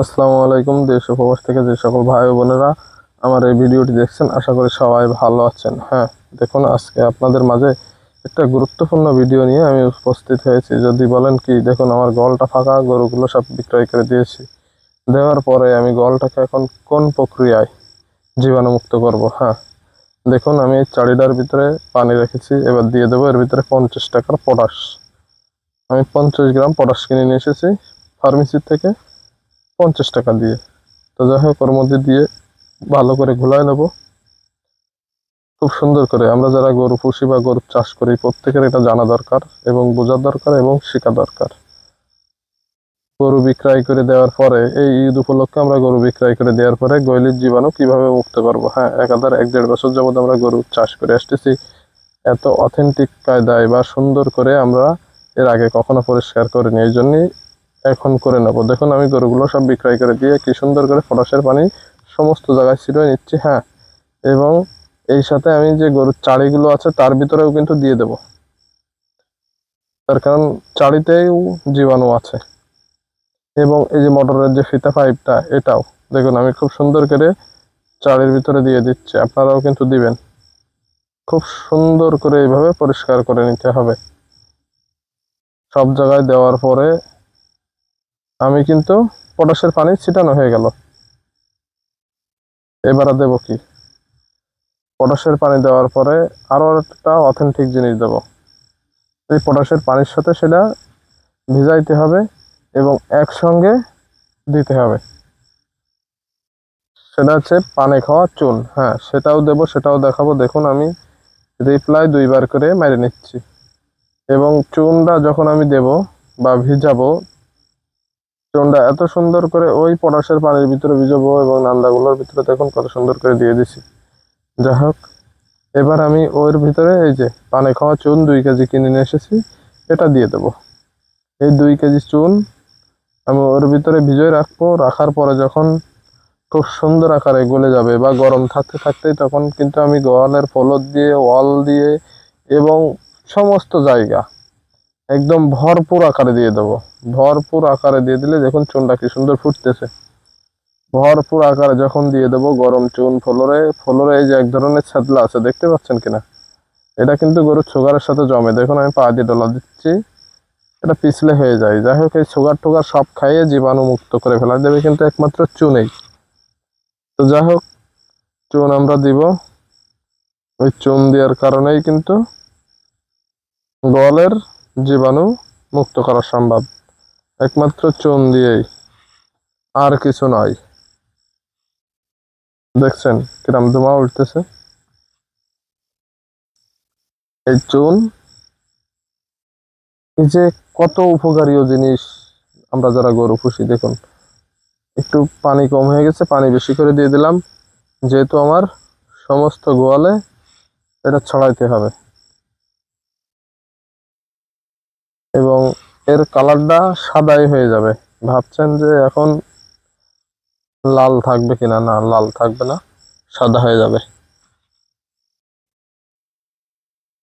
আসসালামু আলাইকুম, দেশ উপবাস থেকে যে সকল ভাই বোনেরা আমার এই ভিডিওটি দেখছেন, আশা করি সবাই ভালো আছেন। হ্যাঁ দেখুন, আজকে আপনাদের মাঝে একটা গুরুত্বপূর্ণ ভিডিও নিয়ে আমি উপস্থিত হয়েছি। যদি বলেন কি, দেখুন, আমার গলটা ফাঁকা, গরুগুলো সব বিক্রয় করে দিয়েছি। দেওয়ার পরে আমি গলটাকে এখন কোন প্রক্রিয়ায় জীবাণুমুক্ত করব? হ্যাঁ দেখুন, আমি এই চারিটার ভিতরে পানি রেখেছি, এবার দিয়ে দেবো এর ভিতরে পঞ্চাশ টাকার পটাশ। আমি পঞ্চাশ গ্রাম পটাশ কিনে নিয়ে এসেছি ফার্মেসির থেকে। পঞ্চাশ টাকা দিয়ে। তো যাই হোক, ওর মধ্যে দিয়ে ভালো করে ঘোলায় নেব। খুব সুন্দর করে। আমরা যারা গরু পুষি বা গরু চাষ করি, প্রত্যেকের এটা জানা দরকার এবং বোঝা দরকার এবং শেখা দরকার। গরু বিক্রয় করে দেওয়ার পরে, এই ঈদ উপলক্ষে আমরা গরু বিক্রয় করে দেওয়ার পরে গলির জীবাণু কীভাবে মুক্ত করব? হ্যাঁ একাধার এক দেড় বছর যাবত আমরা গরু চাষ করে আসতেছি। এত অথেন্টিক কায়দায় বা সুন্দর করে আমরা এর আগে কখনো পরিষ্কার করিনি। এই জন্যই এখন করে নেব। দেখুন, আমি গরুগুলো সব বিক্রয় করে দিয়ে কি সুন্দর করে পটাশের পানি সমস্ত জায়গায় ছিটিয়ে নিচ্ছি হ্যাঁ? এবং এই সাথে আমি যে গরুর চাড়িগুলো আছে, তার ভিতরেও কিন্তু দিয়ে দেব। তার কারণ চাড়িতেও জীবাণু আছে। এবং এই যে মোটরের যে ফিতা পাইপটা, এটাও, দেখুন, আমি খুব সুন্দর করে চাড়ির ভিতরে দিয়ে দিচ্ছি, আপনারাও কিন্তু দিবেন। খুব সুন্দর করে এইভাবে পরিষ্কার করে নিতে হবে। সব জায়গায় দেওয়ার পরে আমি কিন্তু পটাশের পানি ছিটানো হয়ে গেল। এবারে দেব কি? পটাশের পানি দেওয়ার পরে আরও একটা অথেন্টিক জিনিস দেব। এই পটাশের পানির সাথে সেটা ভিজাইতে হবে এবং একসঙ্গে দিতে হবে। সেটা হচ্ছে পানে খাওয়া চুন। হ্যাঁ সেটাও দেব, সেটাও দেখাবো। দেখুন, আমি রিপ্লাই দুইবার করে মেরে নিচ্ছি। এবং চুনটা যখন আমি দেব বা ভিজাবো চুনটা এত সুন্দর করে ওই পটাশের পানির ভিতরে ভিজাবো এবং নান্দাগুলোর ভিতরে দেখুন কত সুন্দর করে দিয়ে দিছি। যাই হোক, এবার আমি ওর ভিতরে এই যে পানে খাওয়া চুন দুই কেজি কিনে নিয়ে এসেছি, এটা দিয়ে দেব। এই দুই কেজি চুন আমি ওর ভিতরে ভিজিয়ে রাখব, রাখার পরে যখন খুব সুন্দর আকারে গলে যাবে বা গরম থাকতে থাকতেই তখন কিন্তু আমি গোয়ালের ফলদ দিয়ে, ওয়াল দিয়ে এবং সমস্ত জায়গা একদম ভরপুর আকারে দিয়ে দেবো। ভরপুর আকারে দিয়ে দিলে দেখুন চুনটা কি সুন্দর ফুটতেছে। ভরপুর আকারে যখন দিয়ে দেবো গরম চুন ফ্লোরে ফ্লোরে এই যে এক ধরনের ছাদলা আছে, দেখতে পাচ্ছেন কিনা? এটা কিন্তু গরুর সুগারের সাথে জমে। দেখুন আমি পা দিয়ে ডলা দিচ্ছি। এটা পিছলে হয়ে যায়। যাই হোক, এই সুগার টুগার সব খাইয়ে জীবাণু মুক্ত করে ফেলা দেবে কিন্তু একমাত্র চুনেই। তো যাই হোক, চুন আমরা দিব। ওই চুন দেওয়ার কারণেই কিন্তু গোয়ালের জীবাণু মুক্ত করা সম্ভব। একমাত্র চুন দিয়েই আর কিছু নয়। দেখছেন কিরম ধোঁয়া উঠতেছে? এই চুন এই যে কত উপকারীয় জিনিস আমরা যারা গরু পুষি, দেখুন। একটু পানি কম হয়ে গেছে, পানি বেশি করে দিয়ে দিলাম। যেহেতু আমার সমস্ত গোয়ালে এটা ছড়াইতে হবে। এবং এর কালারটা সাদাই হয়ে যাবে। ভাবছেন যে এখন লাল থাকবে কিনা? না, লাল থাকবে না, সাদা হয়ে যাবে।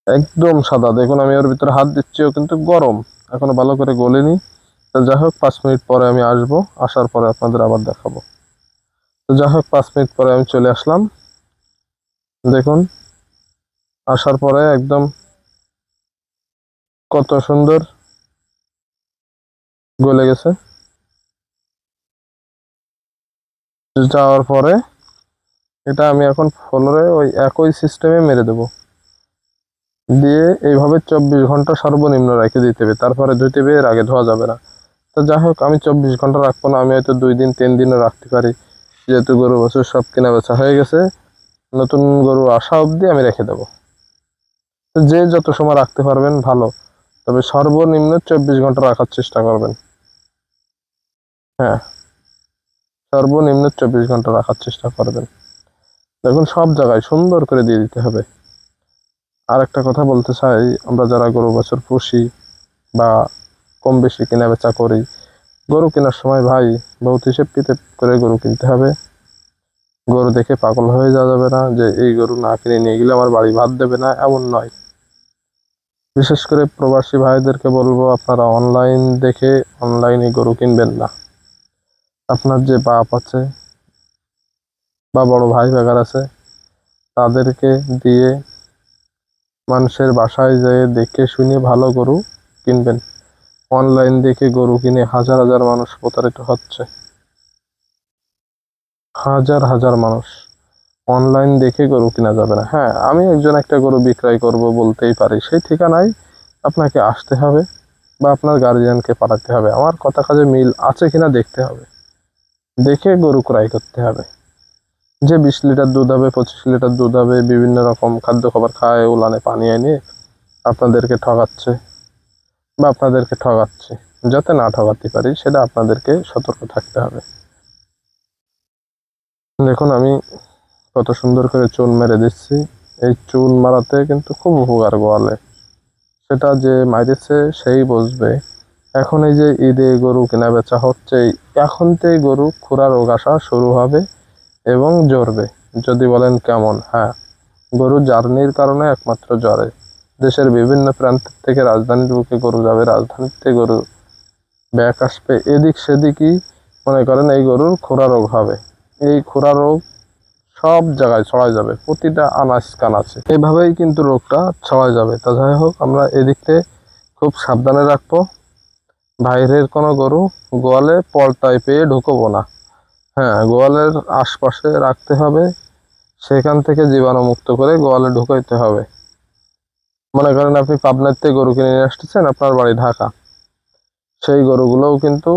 একদম সাদা। দেখুন, আমি ওর ভিতরে হাত দিচ্ছিও কিন্তু গরম। এখনও ভালো করে গলেনি। তো যাই হোক, পাঁচ মিনিট পরে আমি আসব। আসার পরে আপনাদের আবার দেখাবো। তো যাই হোক, পাঁচ মিনিট পরে আমি চলে আসলাম। দেখুন, আসার পরে একদম কত সুন্দর গলে গেছে। যাওয়ার পরে এটা আমি এখন ফ্লোরে ওই একই সিস্টেমে মেরে দেব। দিয়ে এইভাবে চব্বিশ ঘণ্টা সর্বনিম্ন রেখে দিতে হবে, তারপরে ধুতে হবে এর আগে ধোয়া যাবে না। তো যাই হোক, আমি চব্বিশ ঘণ্টা রাখব না, আমি হয়তো দুই দিন, তিন দিনও রাখতে পারি। যেহেতু গরু, বছর সব কেনা বেচা হয়ে গেছে, নতুন গরু আসা অবধি আমি রেখে দেবো। যে যত সময় রাখতে পারবেন, ভালো। তবে সর্বনিম্ন চব্বিশ ঘণ্টা রাখার চেষ্টা করবেন। হ্যাঁ। সর্বনিম্ন চব্বিশ ঘণ্টা রাখার চেষ্টা করবেন। দেখুন, সব জায়গায় সুন্দর করে দিয়ে দিতে হবে। আর একটা কথা বলতে চাই, আমরা যারা গরু, বছর, পুষি বা কম বেশি কেনা বেচা করি, গরু কেনার সময় ভাই বহুত হিসেব কিতাব করে গরু কিনতে হবে। গরু দেখে পাগল হয়ে যাওয়া যাবে না যে, এই গরু না কিনে নিয়ে গেলে আমার বাড়ি ভাত দেবে না, এমন নয়। বিশেষ করে প্রবাসী ভাইদেরকে বলব, আপনারা অনলাইন দেখে অনলাইনে গরু কিনবেন না। আপনার যে বাপ আছে বা বড় ভাই বেগার আছে, তাদেরকে দিয়ে মানুষের বাসায় যেয়ে দেখে শুনে ভালো গরু কিনবেন। অনলাইন দেখে গরু কিনে হাজার হাজার মানুষ প্রতারিত হচ্ছে। হাজার হাজার মানুষ অনলাইন দেখে গরু কিনা যাবে না। হ্যাঁ আমি একজন একটা গরু বিক্রয় করব বলতেই পারি। সেই ঠিকানায় আপনাকে আসতে হবে বা আপনার গার্জিয়ানকে পাঠাতে হবে। আমার কথা কাজে মিল আছে কিনা দেখতে হবে। দেখে গরু ক্রয় করতে হবে। যে বিশ লিটার দুধ হবে, পঁচিশ লিটার দুধ হবে, বিভিন্ন রকম খাদ্য খাবার খায়, উলানে পানি এনে আপনাদেরকে ঠকাচ্ছে বা আপনাদেরকে ঠকাচ্ছে যাতে না ঠকাতে পারি, সেটা আপনাদেরকে সতর্ক থাকতে হবে। দেখুন, আমি কত সুন্দর করে চুন মেরে দিচ্ছি। এই চুন মারাতে কিন্তু খুব উপকার গোয়ালে। সেটা যে মাইরেছে সেই বুঝবে। এখন এই যে ঈদে গরু কেনা বেচা হচ্ছে এখন থেকে গরু খুরা রোগ আসা শুরু হবে এবং জ্বরবে। যদি বলেন কেমন? হ্যাঁ গরু জার্নির কারণে একমাত্র জ্বরে। দেশের বিভিন্ন প্রান্ত থেকে রাজধানীর বুকে গরু যাবে, রাজধানীর থেকে গরু ব্যাক আসবে, এদিক সেদিকই মনে করেন এই গরুর খোরা রোগ হবে। এই খোরা রোগ সব জায়গায় ছড়ায় যাবে, প্রতিটা আনাজ কানাচে এভাবেই কিন্তু রোগটা ছড়ায় যাবে। তা যাই হোক, আমরা এদিকতে খুব সাবধানে রাখব। বাইরের কোনো গরু গোয়ালে পলটায় পেয়ে ঢুকবো না। হ্যাঁ গোয়ালের আশপাশে রাখতে হবে। সেখান থেকে জীবাণু মুক্ত করে গোয়ালে ঢুকাইতে হবে। মনে করেন আপনি পাবনার থেকে গরু কিনে নিয়ে আসতেছেন, আপনার বাড়ি ঢাকা। সেই গরুগুলোও কিন্তু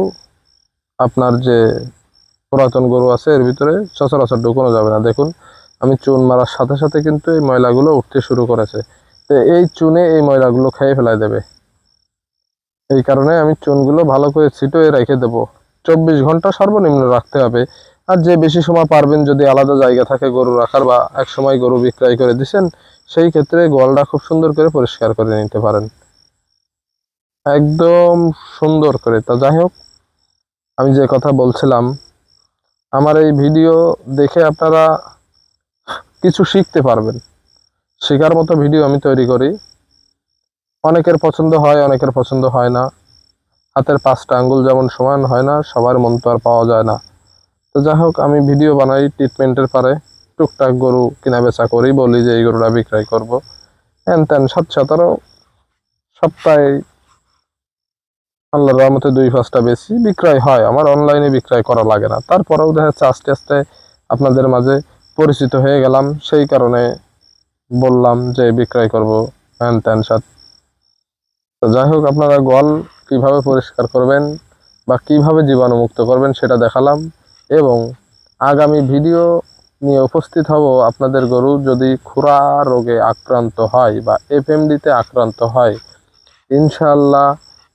আপনার যে পুরাতন গরু আছে, এর ভিতরে সচরাচর ঢুকানো যাবে না। দেখুন, আমি চুন মারার সাথে সাথে কিন্তু এই ময়লাগুলো উঠতে শুরু করেছে। তো এই চুনে এই ময়লাগুলো খেয়ে ফেলাই দেবে। এই কারণে আমি চুনগুলো ভালো করে ছিটোয়ে রেখে দেব। চব্বিশ ঘণ্টা সর্বনিম্ন রাখতে হবে। আর যে বেশি সময় পারবেন যদি আলাদা জায়গা থাকে গরু রাখার বা এক সময় গরু বিক্রয় করে দিছেন, সেই ক্ষেত্রে গোয়ালটা খুব সুন্দর করে পরিষ্কার করে নিতে পারেন। একদম সুন্দর করে। তা যাই হোক, আমি যে কথা বলছিলাম, আমার এই ভিডিও দেখে আপনারা কিছু শিখতে পারবেন। শেখার মতো ভিডিও আমি তৈরি করি। অনেকের পছন্দ হয়, অনেকের পছন্দ হয় না। হাতের পাঁচটা আঙ্গুল যেমন সমান হয় না, সবার মন তো আর পাওয়া যায় না। তো যাই হোক, আমি ভিডিও বানাই ট্রিটমেন্টের পারে। টুকটাক গরু কিনা বেচা করি বলি যে, এই গরুটা বিক্রয় করব। হ্যান ত্যান সাত সতেরো সপ্তাহে আল্লাহর রহমতে দুই পাঁচটা বেশি বিক্রয় হয়। আমার অনলাইনে বিক্রয় করা লাগে না। তারপরেও দেখা যাচ্ছে, আস্তে আস্তে আপনাদের মাঝে পরিচিত হয়ে গেলাম। সেই কারণে বললাম যে, বিক্রয় করব। হ্যান ত্যান সাত তো যাই হোক, আপনারা গল কীভাবে পরিষ্কার করবেন বা কীভাবে জীবাণুমুক্ত করবেন সেটা দেখালাম এবং আগামী ভিডিও নিয়ে উপস্থিত হব আপনাদের গরু যদি খুরা রোগে আক্রান্ত হয় বা এফএমডিতে আক্রান্ত হয় ইনশাল্লাহ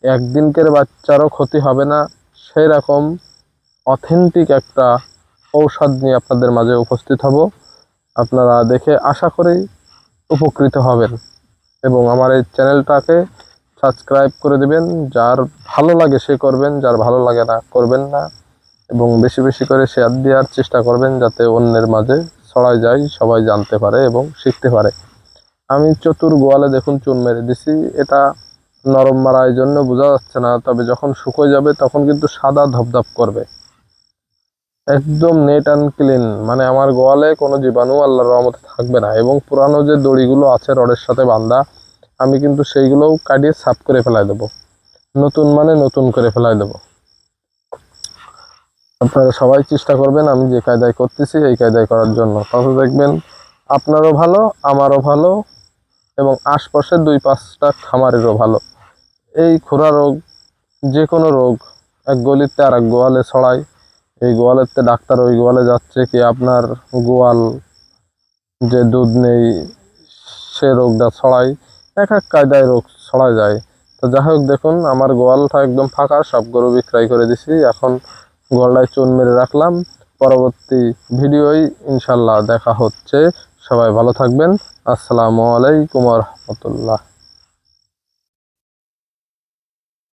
একদিনকের বাচ্চারও ক্ষতি হবে না। সেই রকম অথেন্টিক একটা ঔষধ নিয়ে আপনাদের মাঝে উপস্থিত হব। আপনারা দেখে আশা করি উপকৃত হবেন। এবং আমার এই চ্যানেলটাকে সাবস্ক্রাইব করে দিবেন। যার ভালো লাগে সে করবেন, যার ভালো লাগে না করবেন না। এবং বেশি বেশি করে শেয়ার দেওয়ার চেষ্টা করবেন যাতে অন্যের মাঝে ছড়ায় যায়, সবাই জানতে পারে এবং শিখতে পারে। আমি চতুর গোয়ালে দেখুন চুন মেরে দিছি। এটা নরম মারার জন্য বোঝা যাচ্ছে না, তবে যখন শুকোয় যাবে তখন কিন্তু সাদা ধপধপ করবে। একদম নেট অ্যান্ড ক্লিন মানে আমার গোয়ালে কোনো জীবাণু আল্লাহর রহমতে থাকবে না। এবং পুরানো যে দড়িগুলো আছে রডের সাথে বান্ধা আমি কিন্তু সেইগুলোও কাটিয়ে সাফ করে ফেলাই দেবো। নতুন মানে নতুন করে ফেলাই দেবো। আপনারা সবাই চেষ্টা করবেন, আমি যে কায়দায় করতেছি এই কায়দায় করার জন্য। তাহলে দেখবেন আপনারও ভালো, আমারও ভালো এবং আশপাশের দুই পাঁচটা খামারেরও ভালো। এই খোরা রোগ যে কোনো রোগ, এক গলিতে আর এক গোয়ালে ছড়ায়। এই গোয়ালেতে ডাক্তার ওই গোয়ালে যাচ্ছে কি আপনার গোয়াল যে দুধ নেই, সে রোগটা ছড়ায়। এক এক কায়দায় রোগ ছড়া যায়। তো যাই হোক, দেখুন, আমার গোয়ালটা একদম ফাঁকা, সব গরু বিক্রয় করে দিছি। এখন গোয়ালটায় চুন মেরে রাখলাম। পরবর্তী ভিডিওই ইনশাল্লাহ দেখা হচ্ছে। সবাই ভালো থাকবেন। আসসালামু আলাইকুম রহমতুল্লাহ।